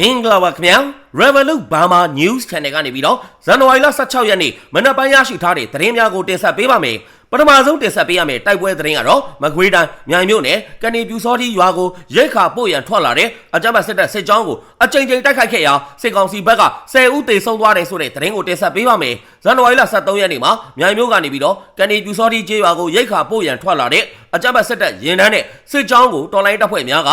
မင်္ဂလာပါခင်ဗျာ Revolut Burma News Channel ကနေပြီးတော့ဇန်နဝါရီလ16ရက်နေ့မနက်ပိုင်းရရှိထားတဲ့သတင်းများကိုတင်ဆက်ပေးပါမယ်ပထမဆုံးတင်ဆက်ပေးရမယ့်တိုက်ပွဲသတင်းကတော့မကွေးတိုင်းမြိုင်မြို့နယ်ကနေပြူစောတိရွာကိုရိတ်ခါပို့ရန်ထွက်လာတဲ့အကြမ်းဖက်စစ်တပ်စစ်ကြောင်းကိုအကြိမ်ကြိမ်တိုက်ခိုက်ခဲ့ရာစစ်ကောင်စီဘက်က10ဦးသေဆုံးသွားတယ်ဆိုတဲ့သတင်းကိုတင်ဆက်ပေးပါမယ်ဇန်နဝါရီလ23ရက်နေ့မှာမြိုင်မြို့ကနေပြီးတော့ကနေပြူစောတိကျေးရွာကိုရိတ်ခါပို့ရန်ထွက်လာတဲ့အကြမ်းဖက်စစ်တပ်ရင်တန်းတဲ့စစ်ကြောင်းကိုတော်လိုင်းတပ်ဖွဲ့များက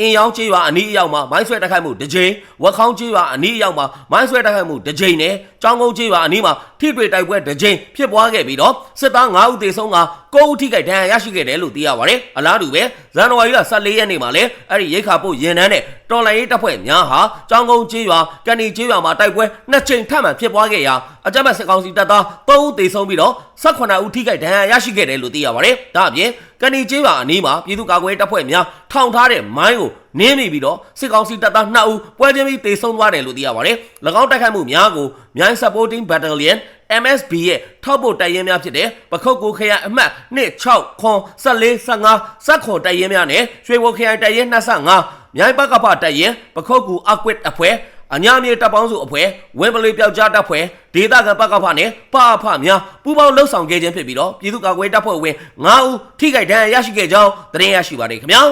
အင်ရောင်းကျေးရွာအနီးအရောက်မှာမိုင်းဆွဲတိုက်ခိုက်မှုတစ်ကြိမ်ဝက်ခေါင်းကျေးရွာအနီးအရောက်မှာမိုင်းဆွဲတိုက်ခိုက်မှုတစ်ကြိမ်နဲ့ကြောင်းကုန်းကျေးရွာအနီးမှာထိတွေ့တိုက်ပွဲတစ်ကြိမ်ဖြစ်ပွားခဲ့ပြီးတော့စစ်သား9ဦးသေဆုံးက9ဦးထိခိုက်ဒဏ်ရာရရှိခဲ့တယ်လို့သိရပါတယ်အလားတူပဲဇန်နဝါရီလ14ရက်နေ့မှာလည်းအဲ့ဒီရိတ်ခါပို့ရင်နှန်းတဲ့တော်လိုင်းရေးတပ်ဖွဲ့များဟာကြောင်းကုန်းကျေးရွာကန်နီကျေးရွာမှာတိုက်ပွဲနှစ်ကြိမ်ထပ်မံဖြစ်ပွားခဲ့ရာအကြမ်းဖက်စစ်ကောင်စီတပ်သား3ဦးသေဆုံးပြီးတော့18ဦးထိခိုက်ဒဏ်ရာရရှိခဲ့တယ်လို့သိရပါတယ်ဒါအပြင် ကန်နီကျေးရွာအနီးမှာပြည်သူ့ကာကွယ်တပ်ဖွဲ့များထောင်ထားတဲ့မိုင်းကိုနင်းမိပြီးတော့စစ်ကောင်စီတပ်သား2ဦးပွဲချင်းပြီးတေဆုံးသွားတယ်လို့သိရပါတယ်။၎င်းတိုက်ခိုက်မှုများကိုမြိုင် Supporting Battalion MSB ရဲ့ထောက်ပို့တိုက်ရင်များဖြစ်တဲ့ပခုတ်ကိုခရိုင်အမှတ်26ခွန်14 15စက်ခွန်တိုက်ရင်များနဲ့ရွှေဘိုခရိုင်တိုက်ရင်25မြိုင်ပကဖတိုက်ရင်ပခုတ်ကူအကွစ်အဖွဲ့ အညာမြေတပ်ပေါင်းစုအဖွဲ့ဝင်းပလေးပြောက်ကြားတပ်ဖွဲ့ဒေသခံပကဖနဲ့ပအဖများပူးပေါင်းလှုပ်ဆောင်ခဲ့ခြင်းဖြစ်ပြီးတော့ပြည်သူ့ကာကွယ်တပ်ဖွဲ့ဝင်9ဦးထိခိုက်ဒဏ်ရာရရှိခဲ့ကြောင်းသတင်းရရှိပါတယ်ခင်ဗျာ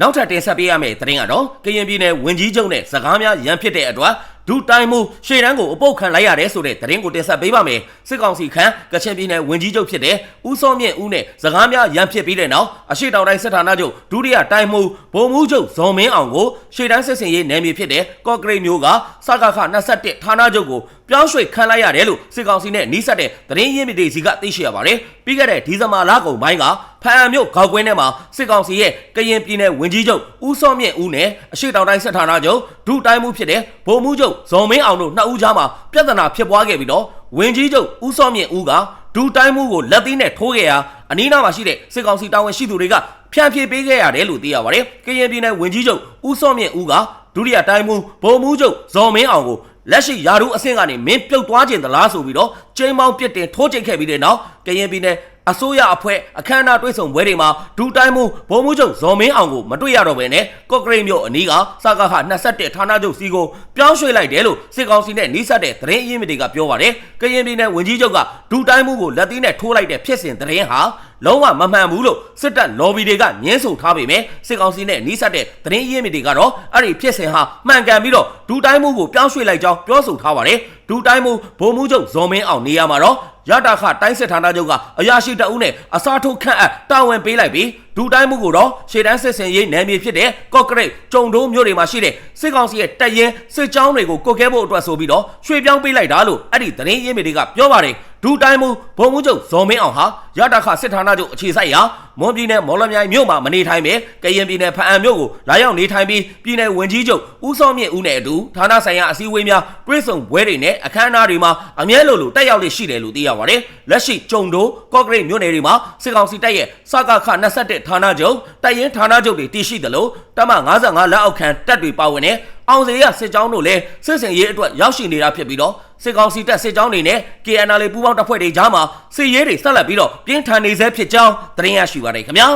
နောက်ထပ်တင်ဆက်ပေးရမယ့်သတင်းကတော့ကရင်ပြည်နယ်ဝင်ကြီးချုပ်နဲ့စကားများရန်ဖြစ်တဲ့အတွက်ဒူတိုင်းမှုရှေ့တန်းကိုအပုတ်ခံလိုက်ရတယ်ဆိုတဲ့သတင်းကိုတင်ဆက်ပေးပါမယ်စစ်ကောင်စီခန့်ကချင်ပြည်နယ်ဝင်ကြီးချုပ်ဖြစ်တဲ့ဦးစောမြင့်ဦးနဲ့စကားများရန်ဖြစ်ပြီးတဲ့နောက်အရှိတောင်တိုင်းစစ်ဌာနချုပ်ဒုတိယတိုင်းမှုဗိုလ်မှူးချုပ်ဇော်မင်းအောင်ကို ရှေ့တန်းစစ်စင်ရေးနယ်မြေဖြစ်တဲ့ကော့ကရိတ်မျိုးကစကခ21ဌာနချုပ်ကိုပြောင်းရွှေ့ခံလိုက်ရတယ်လို့စစ်ကောင်စီနဲ့နှီးစပ်တဲ့သတင်းရင်းမြစ်တွေစီကသိရှိရပါတယ်ပြီးခဲ့တဲ့ဒီဇင်ဘာလကုန်ပိုင်းကဖအံမြို့ခေါက်ကွင်းထဲမှာစစ်ကောင်စီရဲ့ကရင်ပြည်နယ်ဝင်ကြီးချုပ်ဦးစောမြင့်ဦးနဲ့အရှိတောင်တိုင်းစစ်ဌာနချုပ်ဒုတိုင်းမှုဖြစ်တဲ့ဗိုလ်မှူးချုပ်ဇော်မင်းအောင်တို့နှစ်ဦးကြားမှာပြဿနာဖြစ်ပွားခဲ့ပြီးတော့ဝင်ကြီးချုပ်ဦးစောမြင့်ဦးကဒူတိုင်းမှုကိုလက်သီးနဲ့ထိုးခဲ့ရာအနီးနားမှာရှိတဲ့စစ်ကောင်စီတာဝန်ရှိသူတွေက ဖြန့်ဖြေပေးခဲ့ရတယ်လို့သိရပါတယ်။ကရင်ပြည်နယ်ဝင်ကြီးချုပ်ဦးစောမြင့်ဦးကဒုတိယတိုင်းမှုဗိုလ်မှူးချုပ်ဇော်မင်းအောင်ကိုလက်ရှိယာရုအဆင့်ကနေမင်းပြုတ်သွားခြင်းသလားဆိုပြီးတော့ကျင်းပေါင်းပြစ်တင်ထိုးကျိတ်ခဲ့ပြီးတဲ့နောက်ကရင်ပြည်နယ်အစိုးရအဖွဲ့အခမ်းအနားတွဲဆောင်ပွဲတွေမှာဒူတိုင်းမှုဗိုလ်မှူးချုပ်ဇော်မင်းအောင်ကိုမတွေ့ရတော့ဘဲနဲ့ကော့ကရိတ်မြို့အနီးကစကားခ21ဌာနချုပ်စီကိုပြောင်းရွှေ့လိုက်တယ်လို့စစ်ကောင်စီနဲ့နှီးစပ်တဲ့သတင်းအရင်းမြစ်တွေကပြောပါတယ်။ကရင်ပြည်နယ်ဝန်ကြီးချုပ်ကဒူတိုင်းမှုကိုလက်သီးနဲ့ထိုးလိုက်တဲ့ဖြစ်စဉ်သတင်းဟာ လုံးဝမမှန်ဘူးလို့စစ်တပ် lobby တွေကညှင်းဆိုထားပေမဲ့စစ်ကောင်စီနဲ့နှီးစပ်တဲ့သတင်းရင်းမြစ်တွေကတော့အဲ့ဒီဖြစ်စဉ်ဟာမှန်ကန်ပြီးတော့ဒူတိုင်းမှုကိုပြောင်းရွှေ့လိုက်ကြောင်းပြောဆိုထားပါတယ်ဒူတိုင်းမှုဗိုလ်မှူးချုပ်ဇော်မင်းအောင်နေရာမှာတော့ရတာခတိုင်းစစ်ဌာနချုပ်ကအရာရှိတအုပ်နဲ့အစားထိုးခန့်အပ်တာဝန်ပေးလိုက်ပြီးဒူတိုင်းမှုကိုတော့ရှေ့တန်းစစ်စင်ရေးနယ်မြေဖြစ်တဲ့ကော့ကရိတ်ကြုံတိုးမြို့တွေမှာရှိတဲ့စစ်ကောင်စီရဲ့တပ်ရင်းစစ်ကြောင်းတွေကိုကုတ်ခဲဖို့အတွက်ဆိုပြီးတော့ရွှေ့ပြောင်းပေးလိုက်တာလို့အဲ့ဒီသတင်းရင်းမြစ်တွေကပြောပါတယ် ဒူတိုင်းမှုဗိုလ်မှူးချုပ်ဇော်မင်းအောင်ဟာရတာခစစ်ဌာနချုပ်အခြေစိုက်ရာမွန်ပြည်နယ်မော်လမြိုင်မြို့မှာမနေထိုင်ပဲကရင်ပြည်နယ်ဖအံမြို့ကိုလာရောက်နေထိုင်ပြီးပြည်နယ်ဝန်ကြီးချုပ်ဦးစောမြင့်ဦးနဲ့အတူဌာနဆိုင်ရာအစည်းအဝေးများတွဲဆုံပွဲတွေနဲ့အခမ်းအနားတွေမှာအမြဲလိုလိုတက်ရောက်လေရှိတယ်လို့သိရပါတယ်လက်ရှိကြုံတိုးကော့ကရိတ်မြို့နယ်တွေမှာစစ်ကောင်စီတပ်ရဲ့စကခ21ဌာနချုပ်တပ်ရင်းဌာနချုပ်တွေတည်ရှိသလိုတမ55လက်အောက်ခံတပ်တွေပါဝင်တဲ့အောင်စေရစစ်ကြောင်းတို့လည်းစစ်စင်ရေးအတွက်ရောက်ရှိနေတာဖြစ်ပြီးတော့ စစ်ကောင်စီတပ်စစ်ကြောင်းတွေနဲ့ KNL ပူးပေါင်းတပ်ဖွဲ့တွေကြားမှာစစ်ရေးတွေဆက်လက်ပြီးတော့ပြင်းထန်နေဆဲဖြစ်ကြောင်းသတင်းရရှိပါရခင်ဗျာ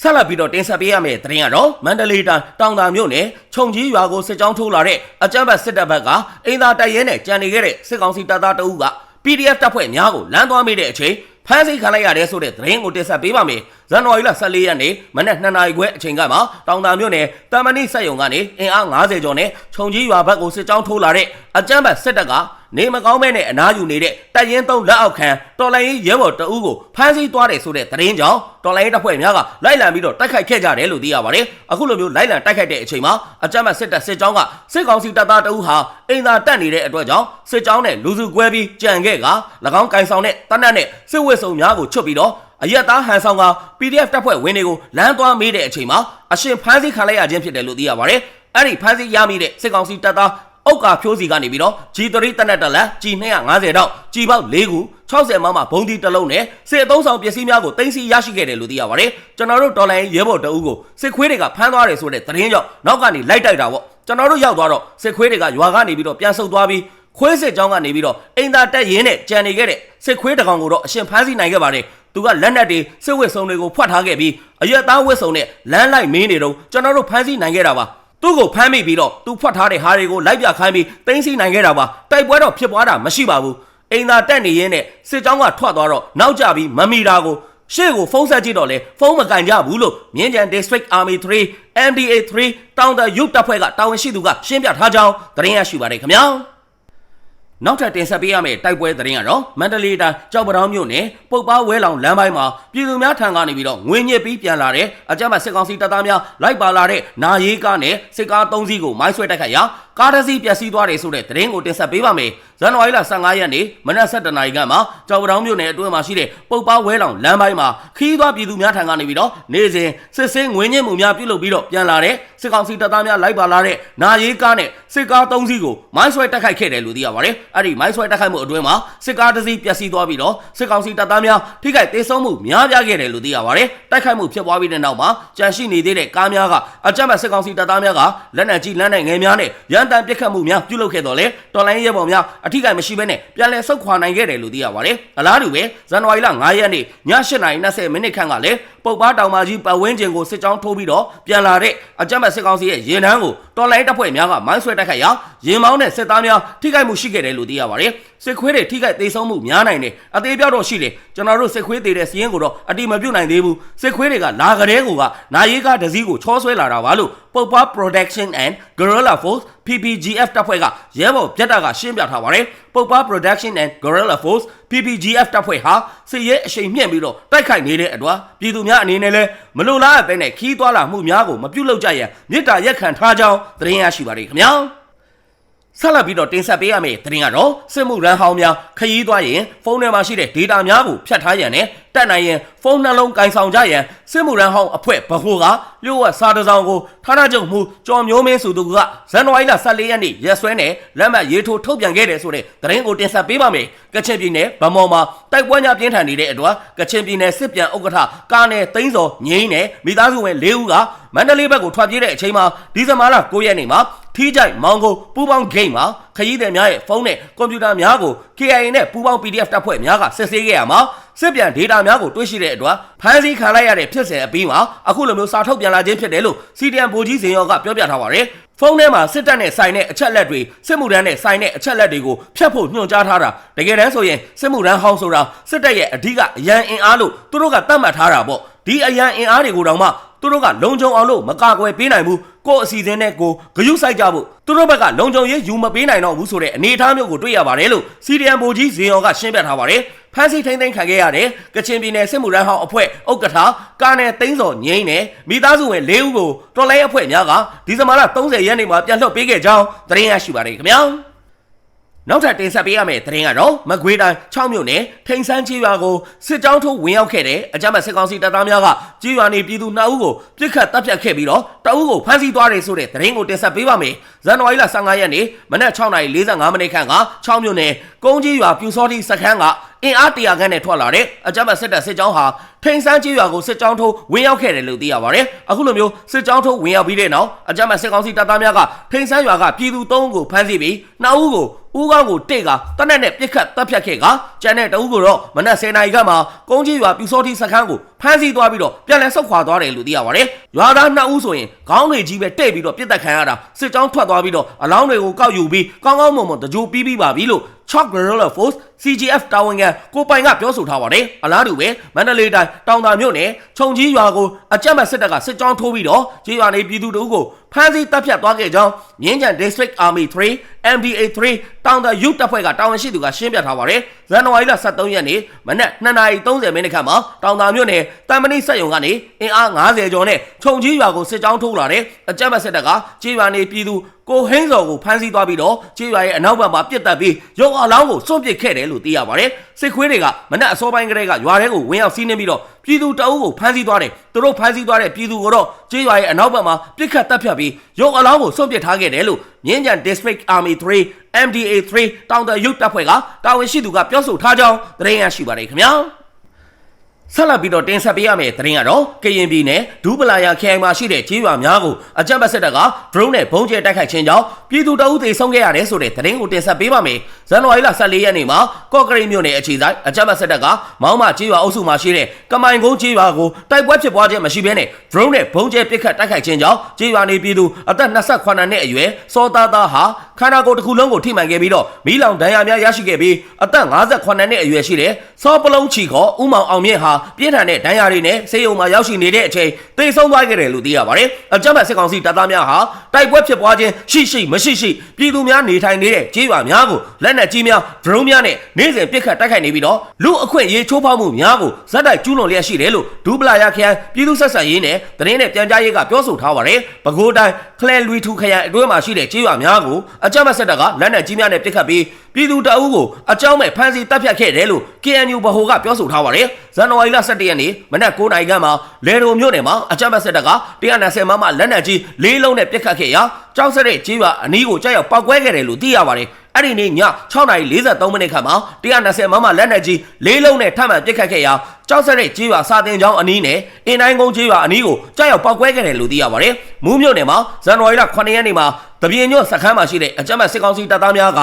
ဆက်လက်ပြီးတော့တင်ဆက်ပေးရမယ့်သတင်းကတော့မန္တလေးတိုင်းတောင်တာမြို့နယ်ခြုံကြီးရွာကိုစစ်ကြောင်းထိုးလာတဲ့အကြမ်းဖက်စစ်တပ်ဘက်ကအင်သာတိုက်ရဲနဲ့ကြံနေခဲ့တဲ့စစ်ကောင်စီတပ်သားတအုပ်က PDF တပ်ဖွဲ့များကိုလမ်းသွားမိတဲ့အချိန် ဖမ်းဆီးခံလိုက်ရတယ်ဆိုတဲ့သတင်းကိုတင်ဆက်ပေးပါမယ်။ဇန်နဝါရီလ14ရက်နေ့မနက်2နာရီခွဲအချိန်ကမှတောင်တာမြို့နယ်တမဏိစက်ယုံကနေအင်အား90ကျော်နဲ့ခြုံကြီးရွာဘက်ကိုစစ်ကြောင်းထိုးလာတဲ့အကြမ်းဖက်စစ်တပ်က နေမကောင်းမဲ့နဲ့အနားယူနေတဲ့တပ်ရင်းသုံးလက်အောက်ခံတော်လိုင်းရဲဘော်တအုပ်ကိုဖမ်းဆီးသွားတယ်ဆိုတဲ့သတင်းကြောင့်တော်လိုင်းတပ်ဖွဲ့များကလိုက်လံပြီးတော့တိုက်ခိုက်ခဲ့ကြတယ်လို့သိရပါတယ်။အခုလိုမျိုးလိုက်လံတိုက်ခိုက်တဲ့အချိန်မှာအကြမ်းဖက်စစ်တပ်စစ်ကြောင်းကစစ်ကောင်စီတပ်သားတအုပ်ဟာအင်သာတက်နေတဲ့အတွက်ကြောင့်စစ်ကြောင်းနဲ့လူစုကွဲပြီးကြံခဲ့က၎င်းကန်ဆောင်တဲ့တနတ်နဲ့စစ်ဝစ်စုံများကိုချွတ်ပြီးတော့အရက်သားဟန်ဆောင်က PDF တပ်ဖွဲ့ဝင်တွေကိုလမ်းသွားမေးတဲ့အချိန်မှာအရှင်ဖမ်းဆီးခံလိုက်ရခြင်းဖြစ်တယ်လို့သိရပါတယ်။အဲ့ဒီဖမ်းဆီးရမိတဲ့စစ်ကောင်စီတပ်သား အုတ်ကာဖြိုးစီကနေပြီးတော့ G3 တနက်တလက် G250 တော့ G ပေါက်၄ခု60မမဘုံဒီတစ်လုံးနဲ့စစ်အသုံးဆောင်ပစ္စည်းများကိုတင်စီရရှိခဲ့တယ်လို့သိရပါတယ်ကျွန်တော်တို့ဒေါ်လာရဲဘော်တအုပ်ကိုစစ်ခွေးတွေကဖမ်းသွားတယ်ဆိုတဲ့သတင်းကြောင့်နောက်ကနေလိုက်တိုက်တာပေါ့ကျွန်တော်တို့ရောက်သွားတော့စစ်ခွေးတွေကရွာကနေပြီးတော့ပြန်ဆုတ်သွားပြီးခွေးစစ်ကြောင်းကနေပြီးတော့အိမ်သာတက်ရင်းနဲ့ကြံနေခဲ့တဲ့စစ်ခွေးတကောင်ကိုတော့အရှင်ဖမ်းဆီးနိုင်ခဲ့ပါတယ်သူကလက်နက်တွေစစ်ဝစ်စုံတွေကိုဖွက်ထားခဲ့ပြီးအရက်သားဝစ်စုံနဲ့လမ်းလိုက်မင်းတွေတော့ကျွန်တော်တို့ဖမ်းဆီးနိုင်ခဲ့တာပါ သူ့ကိုဖမ်းမိပြီးတော့သူဖွက်ထားတဲ့ဟာတွေကိုလိုက်ပြခိုင်းပြီးတင်းစီနိုင်ခဲ့တာပါတိုက်ပွဲတော့ဖြစ်ပွားတာမရှိပါဘူးအိမ်သာတက်နေရင်းနဲ့စစ်ကြောင်းကထွက်သွားတော့နောက်ကျပြီးမမီတာကိုရှေ့ကိုဖုန်းဆက်ကြည့်တော့လေဖုန်းမကင်ကြဘူးလို့မြင်းကြံ District Army 3 MDA 3တောင်တရုတ်တပ်ဖွဲ့ကတာဝန်ရှိသူကရှင်းပြထားကြောင်းသတင်းရရှိပါတယ်ခင်ဗျာ နောက်ထပ်တင်ဆက်ပေးရမယ့်တိုက်ပွဲသတင်းကတော့မန္တလေးတိုင်းကြောက်ပတောင်းမြို့နယ်ပုတ်ပါဝဲလောင်လမ်းပိုင်းမှာပြည်သူများထံကနေပြီးတော့ငွေညစ်ပြီးပြန်လာတဲ့အကြမ်းဖက်စစ်ကောင်စီတပ်သားများလိုက်ပါလာတဲ့နာရီကားနဲ့စစ်ကား၃စီးကိုမိုင်းဆွဲတိုက်ခိုက်ရာကားတစ်စီးပျက်စီးသွားတယ်ဆိုတဲ့သတင်းကိုတင်ဆက်ပေးပါမယ်။ ဇန်နဝါရီလ15ရက်နေ့မနက်7:00နာရီခန့်မှာကြောက်ပတောင်းမြို့နယ်အတွင်းမှာရှိတဲ့ပုတ်ပါဝဲလောင်လမ်းပိုင်းမှာခီးသွားပြည်သူများထံကနေပြီးတော့နေစဉ်စစ်စင်းငွေညစ်မှုများပြုလုပ်ပြီးတော့ပြန်လာတဲ့စစ်ကောင်စီတပ်သားများလိုက်ပါလာတဲ့နာရီကားနဲ့စစ်ကား၃စီးကိုမိုင်းဆွဲတိုက်ခိုက်ခဲ့တယ်လို့သိရပါတယ်။အဲ့ဒီမိုင်းဆွဲတိုက်ခိုက်မှုအတွင်းမှာစစ်ကားတစ်စီးပျက်စီးသွားပြီးတော့စစ်ကောင်စီတပ်သားများထိခိုက်ဒေဆုံးမှုများပြားခဲ့တယ်လို့သိရပါတယ်။တိုက်ခိုက်မှုဖြစ်ပွားပြီးတဲ့နောက်မှာကြန့်ရှိနေသေးတဲ့ကားများကအကြမ်းဖက်စစ်ကောင်စီတပ်သားများကလက်နက်ကြီးလက်နက်ငယ်များနဲ့ရန်တမ်းပစ်ခတ်မှုများပြုလုပ်ခဲ့တော့လေတော်လိုင်းရဲဘော်များအထိကိမရှိဘဲနဲ့ပြန်လည်ဆုတ်ခွာနိုင်ခဲ့တယ်လို့သိရပါတယ်။အလားတူပဲဇန်နဝါရီလ9ရက်နေ့ည8:20မိနစ်ခန့်ကလည်းပုတ်ပါတောင်မာကြီးပတ်ဝန်းကျင်ကိုစစ်ကြောင်းထိုးပြီးတော့ပြန်လာတဲ့အကြမ်းဖက်စစ်ကောင်စီရဲ့ရင်နှန်းကိုတော်လိုင်းတပ်ဖွဲ့များကမိုင်းဆွဲတိုက်ခိုက်ရာရင်မောင်းတဲ့စစ်သားများထိခိုက်မှုရှိခဲ့တယ်လို့သိရပါတယ်။စစ်ခွေးတွေထိခိုက်သေးဆုံးမှုများနိုင်တယ်။အသေးပြောက်တော့ရှိတယ်။ကျွန်တော်တို့စစ်ခွေးသေးတဲ့စီးရင်ကိုတော့အတိမပြုတ်နိုင်သေးဘူး။စစ်ခွေးတွေကလာကြတဲ့ကိုကနာရီကဒစည်းကိုချောဆွဲလာတာပါလို့ပုတ်ပါ Protection and Guerrilla Force PPGF တပ်ဖွဲ့ကရဲဘော်ပြတ်တာကရှင်းပြထားပါတယ်။ပုတ်ပါ Production and Guerrilla Force PPGF တပ်ဖွဲ့ဟာစစ်ရဲအရှိန်မြင့်ပြီးတော့တိုက်ခိုက်နေတဲ့အတွက်ပြည်သူများအနေနဲ့လည်းမလိုလားအပ်ပဲနဲ့ခီးသွွာလာမှုများကိုမပြုတ်လောက်ကြရန်မြစ်တာရက်ခံထားကြောင်းသတင်းရရှိပါတယ်ခင်ဗျာ။ဆက်လက်ပြီးတော့တင်ဆက်ပေးရမယ့်သတင်းကတော့စစ်မှုရန်ဟောင်းများခရီးသွားရင်ဖုန်းထဲမှာရှိတဲ့ data များကိုဖြတ်ထားရန်နဲ့တက်နိုင်ရင်ဖုန်းနှလုံးကင်ဆောင်ကြရန်စစ်မှုရန်ဟောင်းအဖွဲ့ဗဟိုကလျှို့ဝှက်စာတစ်စောင်ကိုဌာနချုပ်မှုကျော်မျိုးမင်းစုသူကဇန်နဝါရီလ14ရက်နေ့ရက်စွဲနဲ့လက်မှတ်ရေးထိုးထုတ်ပြန်ခဲ့တယ်ဆိုတဲ့သတင်းကိုတင်ဆက်ပေးပါမယ်။ကချင်ပြည်နယ်ဗမော်မှာတိုက်ပွဲများပြင်းထန်နေတဲ့အတွက်ကချင်ပြည်နယ်စစ်ပြန်ဥက္ကဋ္ဌကာနယ်သိန်းစော်ငိမ့်နဲ့မိသားစုဝင်၄ဦးကမန္တလေးဘက်ကိုထွက်ပြေးတဲ့အချိန်မှာဒီဇင်ဘာလ9ရက်နေ့မှာထီးကြိုက်မောင်ကိုပူပေါင်းဂိမ်းမှာခရီးသည်များရဲ့ဖုန်းနဲ့ကွန်ပျူတာများကို KIA နဲ့ပူပေါင်း PDF တပ်ဖွဲ့များကစစ်ဆေးခဲ့ရမှာ စစ်ပြန် data များကိုတွေ့ရှိတဲ့အတွက်ဖမ်းဆီးခံလိုက်ရတဲ့ဖြစ်စဉ်အပြီးမှာအခုလိုမျိုးစာထုတ်ပြန်လာခြင်းဖြစ်တယ်လို့ CDM ဗိုလ်ကြီးစင်ရောကပြောပြထားပါတယ်ဖုန်းထဲမှာစစ်တပ်နဲ့ဆိုင်တဲ့အချက်လက်တွေစစ်မှုထမ်းနဲ့ဆိုင်တဲ့အချက်လက်တွေကိုဖျက်ဖို့ညွှန်ကြားထားတာတကယ်တမ်းဆိုရင်စစ်မှုထမ်းဟောင်းဆိုတာစစ်တပ်ရဲ့အဓိကအရန်အင်အားလို့သူတို့ကသတ်မှတ်ထားတာပေါ့ဒီအရန်အင်အားတွေကိုတောင်မှသူတို့ကလုံခြုံအောင်လို့မကာကွယ်ပေးနိုင်ဘူးကိုယ့်အစီအစဉ်နဲ့ကိုဂယုစိုက်ကြဖို့သူတို့ဘက်ကလုံခြုံရေးယူမပေးနိုင်တော့ဘူးဆိုတဲ့အနေအထားမျိုးကိုတွေ့ရပါတယ်လို့ CDM ဗိုလ်ကြီးဇင်ရောကရှင်းပြထားပါတယ်ဖမ်းဆီးထိန်းသိမ်းခံခဲ့ရတဲ့ကချင်ပြည်နယ်စစ်မှုထမ်းဟောင်းအဖွဲ့ဥက္ကဋ္ဌကာနယ်သိန်းစော်ငိမ့်နဲ့မိသားစုဝင်၄ဦးကိုတော်လိုင်းအဖွဲ့များကဒီဇင်ဘာလ30ရက်နေ့မှာပြန်လွှတ်ပေးခဲ့ကြောင်းသတင်းရရှိပါတယ်ခင်ဗျာ နောက်ထပ်တင်ဆက်ပေးရမယ့်သတင်းကတော့မကွေးတိုင်း6မြို့နယ်ထိန်ဆန်းကြီးရွာကိုစစ်ကြောင်းထိုးဝင်ရောက်ခဲ့တဲ့အကြမ်းဖက်စစ်ကောင်စီတပ်သားများကကြီးရွာနေပြည်သူ2ဦးကိုပြစ်ခတ်တပ်ဖြတ်ခဲ့ပြီးတော့တအုပ်ကိုဖမ်းဆီးသွားတယ်ဆိုတဲ့သတင်းကိုတင်ဆက်ပေးပါမယ်။ဇန်နဝါရီလ15ရက်နေ့မနက်6:45မိနစ်ခန့်က6မြို့နယ်ကုန်းကြီးရွာပြူစောတိစခန်းကအင်အားတရာခန့်နဲ့ထွက်လာတဲ့အကြမ်းဖက်စစ်တပ်စစ်ကြောင်းဟာထိန်ဆန်းကြီးရွာကိုစစ်ကြောင်းထိုးဝင်ရောက်ခဲ့တယ်လို့သိရပါတယ်။အခုလိုမျိုးစစ်ကြောင်းထိုးဝင်ရောက်ပြီးတဲ့နောက်အကြမ်းဖက်စစ်ကောင်စီတပ်သားများကထိန်ဆန်းရွာကပြည်သူ3ဦးကိုဖမ်းဆီးပြီး2ဦးကို ဦးကောင်းကိုတိတ်ကတနက်နဲ့ပြစ်ခတ်တပ်ဖြတ်ခဲ့ကကျန်တဲ့တအုပ်ကိုတော့မနက်10:00နာရီခန့်မှာကုန်းကြီးရွာပြူစောတိစခန်းကို ဖမ်းဆီးသွားပြီးတော့ပြန်လည်ဆုတ်ခွာသွားတယ်လို့သိရပါတယ်။ရွာသား2ဦးဆိုရင်ခေါင်းတွေကြီးပဲတဲ့ပြီးတော့ပြစ်တက်ခံရတာစစ်ကြောင်းထွက်သွားပြီးတော့အလောင်းတွေကိုကောက်ယူပြီးကောင်းကောင်းမွန်မွန်တကြိုပြီးပြီးပါပြီလို့ Chalk Guerrilla Force CGF တာဝန်ခံကိုပိုင်ကပြောဆိုထားပါတယ်။အလားတူပဲမန္တလေးတိုင်းတောင်တာမြို့နယ်ခြုံကြီးရွာကိုအကြက်မဲ့စစ်တပ်ကစစ်ကြောင်းထိုးပြီးတော့ကြေးရွာနေပြည်သူတို့ကိုဖမ်းဆီးတပ်ဖြတ်သွားခဲ့ကြောင်းမြင်းကြံ District Army 3 MDA 3တောင်တာ Youth တပ်ဖွဲ့ကတာဝန်ရှိသူကရှင်းပြထားပါတယ်။ဇန်နဝါရီလ23ရက်နေ့မနက်2:30မိနစ်ခန့်မှာတောင်တာမြို့နယ်တမ်မဏိစက်ရုံကနေအင်အား90ကျော်နဲ့ခြုံကြီးရွာကိုစစ်ကြောင်းထိုးလာတဲ့အကြက်မဲ့စစ်တပ်ကကြေးရွာနေပြည်သူကိုဟင်းစော်ကိုဖမ်းဆီးသွားပြီးတော့ကြေးရွာရဲ့အနောက်ဘက်မှာပြစ်တက်ပြီးရုပ်အလောင်းကိုစွန့်ပစ်ခဲ့တယ်လို့သိရပါတယ်။စစ်ခွေးတွေကမနက်အစောပိုင်းကတည်းကရွာထဲကိုဝင်ရောက်စီးနှင်းပြီးတော့ပြည်သူတအုပ်ကိုဖမ်းဆီးသွားတယ်။သူတို့ဖမ်းဆီးသွားတဲ့ပြည်သူကိုတော့ကြေးရွာရဲ့အနောက်ဘက်မှာပြစ်ခတ်တပ်ဖြတ်ပြီးရုပ်အလောင်းကိုစွန့်ပစ်ထားခဲ့တယ်လို့မြင်းကြံ District Army 3 MDA 3တောင်တရုတ်တပ်ဖွဲ့ကတာဝန်ရှိသူကပြောဆိုထားကြောင်းသတင်းရရှိပါတယ်ခင်ဗျာ။ ဆက်လက်ပြီးတော့တင်ဆက်ပေးရမယ့်သတင်းကတော့ကရင်ပြည်နယ်ဒူးပလာယာခရိုင်မှာရှိတဲ့ကျေးရွာများကိုအကြမ်းဖက်စစ်တပ်က drone နဲ့ဘုံကျဲတိုက်ခိုက်ခြင်းကြောင့်ပြည်သူတအုပ်သေဆုံးခဲ့ရတယ်ဆိုတဲ့သတင်းကိုတင်ဆက်ပေးပါမယ်။ဇန်နဝါရီလ14ရက်နေ့မှာကော့ကရိတ်မြို့နယ်အခြေဆိုင်အကြမ်းဖက်စစ်တပ်ကမောင်းမကျေးရွာအုပ်စုမှာရှိတဲ့ကမိုင်ကုန်းကျေးရွာကိုတိုက်ပွဲဖြစ်ပွားခြင်းမရှိဘဲနဲ့ drone နဲ့ဘုံကျဲပစ်ခတ်တိုက်ခိုက်ခြင်းကြောင့်ကျေးရွာနေပြည်သူအသက်28နှစ်အရွယ်စောသားသားဟာခန္ဓာကိုယ်တစ်ခုလုံးကိုထိမှန်ခဲ့ပြီးတော့မီးလောင်ဒဏ်ရာများရရှိခဲ့ပြီးအသက်58နှစ်အရွယ်ရှိတဲ့စောပလုံးချီခေါ်ဦးမောင်အောင်မြင့်ဟာပြင်းထန်တဲ့ဒဏ်ရာတွေနဲ့ဆေးရုံမှာရောက်ရှိနေတဲ့အချိန်သေဆုံးသွားခဲ့တယ်လို့သိရပါတယ်။အကြမ်းဖက်စစ်ကောင်စီတပ်သားများဟာတိုက်ပွဲဖြစ်ပွားခြင်းရှိရှိမရှိရှိပြည်သူများနေထိုင်နေတဲ့ကျေးရွာများကိုလက်နက်ကြီးများဒရုန်းများနဲ့နေ့စဉ်ပစ်ခတ်တိုက်ခိုက်နေပြီးတော့လူအခွင့်အရေးချိုးဖောက်မှုများကိုဇက်တိုက်ကျူးလွန်လျက်ရှိတယ်လို့ဒူပလာယာခရိုင်ပြည်သူ့ဆက်ဆံရေးနဲ့သတင်းနဲ့ပြန်ကြားရေးကပြောဆိုထားပါတယ်။ပဲခူးတိုင်းခလဲလွီထူခရိုင်အတွင်းမှာရှိတဲ့ကျေးရွာများကိုအကြမ်းဖက်စစ်တပ်ကလက်နက်ကြီးများနဲ့ပစ်ခတ်ပြီး ပြည်သူတအုပ်ကိုအကြောင်းမဲ့ဖမ်းဆီးတပ်ဖြတ်ခဲ့တယ်လို့ KNU ဗဟိုကပြောဆိုထားပါတယ်။ဇန်နဝါရီလ17ရက်နေ့မနက်9:00နာရီခန့်မှာလေဒိုမြို့နယ်မှာအကြမ်းဖက်စစ်တပ်က190မမလက်နက်ကြီး၄လုံးနဲ့ပစ်ခတ်ခဲ့ရာကြောက်စတဲ့ကျေးရွာအနီးကိုကြောက်ရောက်ပောက်ကွဲခဲ့တယ်လို့သိရပါတယ်။အဲ့ဒီနေ့ည6:43မိနစ်ခန့်မှာ190မမလက်နက်ကြီး၄လုံးနဲ့ထပ်မံပစ်ခတ်ခဲ့ရာကြောက်စတဲ့ကျေးရွာစာတင်ကျောင်းအနီးနဲ့အင်းတိုင်းကုန်းကျေးရွာအနီးကိုကြောက်ရောက်ပောက်ကွဲခဲ့တယ်လို့သိရပါတယ်။မူးမြို့နယ်မှာဇန်နဝါရီလ9ရက်နေ့မှာတပြင်းညွတ်စခန်းမှာရှိတဲ့အကြမ်းဖက်စစ်ကောင်စီတပ်သားများက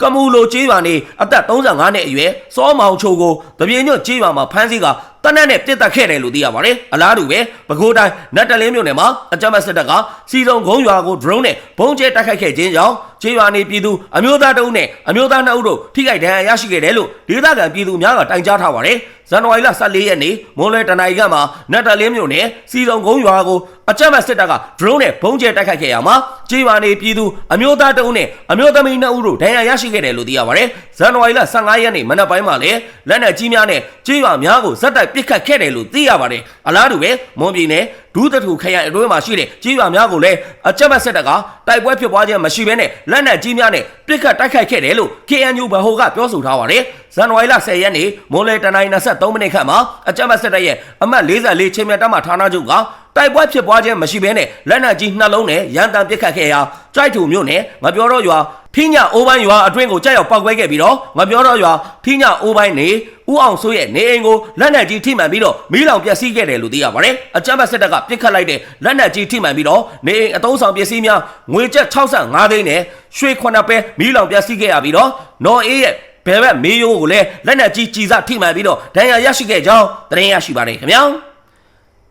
ကမူလိုကျေးရွာနေအသက်35နှစ်အရွယ်စောမောင်ချိုကိုတပြင်းညွတ်ကျေးရွာမှာဖမ်းဆီးကတနက်နဲ့ပြစ်တက်ခဲ့တယ်လို့သိရပါတယ်။အလားတူပဲပဲခူးတိုင်းနတ်တလင်းမြို့နယ်မှာအကြမ်းဖက်စစ်တပ်ကစီစုံကုန်းရွာကို drone နဲ့ဘုံကျဲတိုက်ခိုက်ခဲ့ခြင်းကြောင့် ကျေးရွာနေပြည်သူအမျိုးသားတအုပ်နဲ့အမျိုးသားနှစ်ဦးတို့ထိခိုက်ဒဏ်ရာရရှိခဲ့တယ်လို့ဒေသခံပြည်သူများကတိုင်ကြားထားပါတယ်။ဇန်နဝါရီလ14ရက်နေ့မွန်လွဲတနင်္လာရီကမှာနတ်တလင်းမြို့နယ်စီစုံကုန်းရွာကိုအကြမ်းဖက်စစ်တပ်က drone နဲ့ဘုံကျဲတိုက်ခိုက်ခဲ့ရမှာကျေးရွာနေပြည်သူအမျိုးသားတအုပ်နဲ့အမျိုးသမီးနှစ်ဦးတို့ဒဏ်ရာရရှိခဲ့တယ်လို့သိရပါတယ်။ဇန်နဝါရီလ15ရက်နေ့မနက်ပိုင်းမှာလည်းလက်နက်ကြီးများနဲ့ကျေးရွာများကိုဇက်တိုက်ပစ်ခတ်ခဲ့တယ်လို့သိရပါတယ်။အလားတူပဲမွန်ပြည်နယ် ဒူးတထူခရိုင်အတွင်းမှာရှိတဲ့ကြေးရွာများကိုလည်းအကြက်ဘက်ဆက်တကတိုက်ပွဲဖြစ်ပွားခြင်းမရှိဘဲနဲ့လက်နက်ကြီးများနဲ့ပစ်ခတ်တိုက်ခိုက်ခဲ့တယ်လို့ KNU ဗဟိုကပြောဆိုထားပါတယ်။ဇန်နဝါရီလ10ရက်နေ့မွန်လေတနိုင်း23မိနစ်ခန့်မှာအကြက်ဘက်ဆက်တရဲ့အမှတ်44ချင်းမြတ်တပ်မှဌာနချုပ်ကတိုက်ပွဲဖြစ်ပွားခြင်းမရှိဘဲနဲ့လက်နက်ကြီးနှလုံးနဲ့ရန်တမ်းပစ်ခတ်ခဲ့ရာကြိုက်ထူမြို့နယ်ငပြောတော့ရွာ ဖိညာအိုးပိုင်းရွာအတွင်းကိုကြောက်ရောက်ပောက်ကွဲခဲ့ပြီးတော့ငပြောတော့ရွာဖိညာအိုးပိုင်းနေဦးအောင်စိုးရဲ့နေအိမ်ကိုလက်နက်ကြီးထိမှန်ပြီးတော့မီးလောင်ပျက်စီးခဲ့တယ်လို့သိရပါတယ်။အကြမ်းဖက်စစ်တပ်ကပစ်ခတ်လိုက်တဲ့လက်နက်ကြီးထိမှန်ပြီးတော့နေအိမ်အသုံးဆောင်ပစ္စည်းများငွေကျပ်65သိန်းနဲ့ရွှေခွနပဲမီးလောင်ပျက်စီးခဲ့ရပြီးတော့နော်အေးရဲ့ဘယ်ဘက်မေးရိုးကိုလည်းလက်နက်ကြီးကြီးစားထိမှန်ပြီးတော့ဒဏ်ရာရရှိခဲ့ကြောင်းသတင်းရရှိပါတယ်ခင်ဗျာ။